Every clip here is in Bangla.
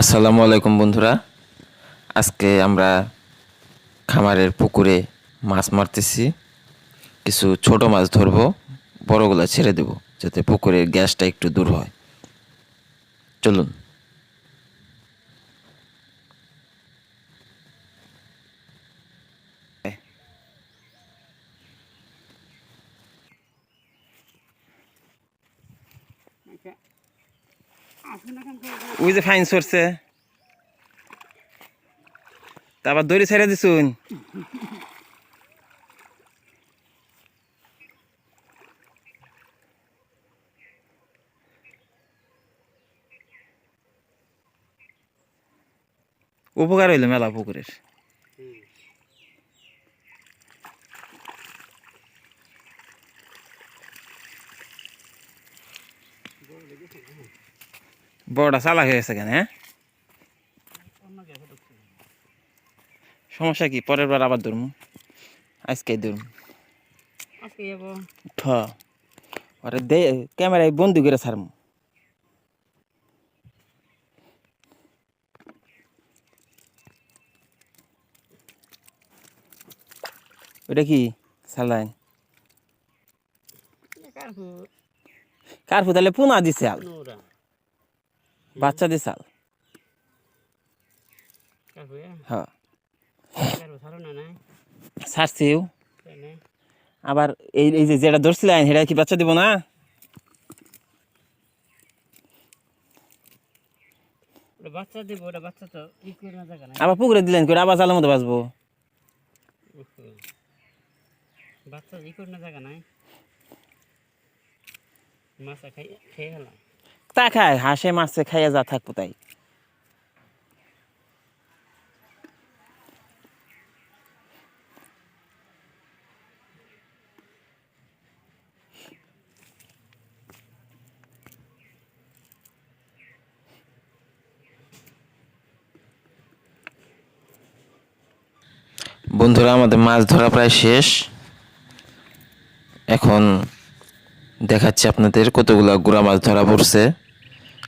আসসালামু আলাইকুম বন্ধুরা। আজকে আমরা খামারের পুকুরে মাছ মারতেছি। কিছু ছোট মাছ ধরবো, বড়গুলা ছেড়ে দেব, যাতে পুকুরের গ্যাসটা একটু দূর হয়। চলুন। ওই যে ফাইন সরছে। তারপর দড়ি ছেড়ে দিছুন। উপকার হইল মেলা পুকুরের। বড়টা চালাক হয়ে গেছে কেন হ্যাঁ? সমস্যা কি? পরের বার আবার ধরুম। আজকে ধরুম। ওরে দে ক্যামেরায় বন্দি করে ছাড়ম। ওটা কি? সালাইন কারফু তাহলে পুনা দিছে আল। নোরা বাচ্চা দিছে আল হ্যাঁ। আবার এই এই যে যেটা ধরছিলেন সেটা কি বাচ্চা দিব না? আবার পুকুরে দিলেন করে আবার জালের মতো বাঁচবো। বাচ্চা ই করে না জায়গা নাই। মাছা খেয়ে তা খায় হাঁসে মাছে খাইয়া যা থাকব তাই। বন্ধুরা, আমাদের মাছ ধরা প্রায় শেষ। এখন দেখাচ্ছি আপনাদের কতগুলা গুড়া মাছ ধরা পড়ছে।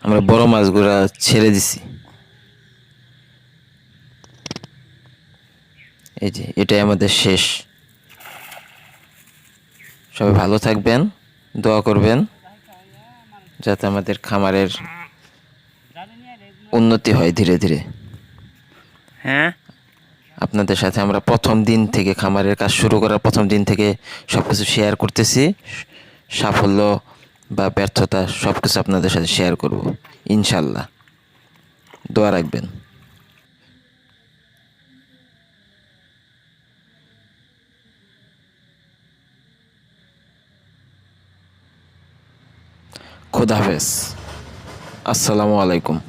আমরা বড় মাছগুলা ছেড়ে দিছি। এই যে এটাই আমাদের শেষ। সবাই ভালো থাকবেন দোয়া করবেন যাতে আমাদের খামারের উন্নতি হয় ধীরে ধীরে। হ্যাঁ? আপনাদের সাথে আমরা প্রথম দিন থেকে খামারের কাজ শুরু করার প্রথম দিন থেকে সব কিছু শেয়ার করতেছি। সাফল্য বা ব্যর্থতা সব কিছু আপনাদের সাথে শেয়ার করব ইনশাল্লাহ। দোয়া রাখবেন। খুদাহাফেজ আসসালামু আলাইকুম।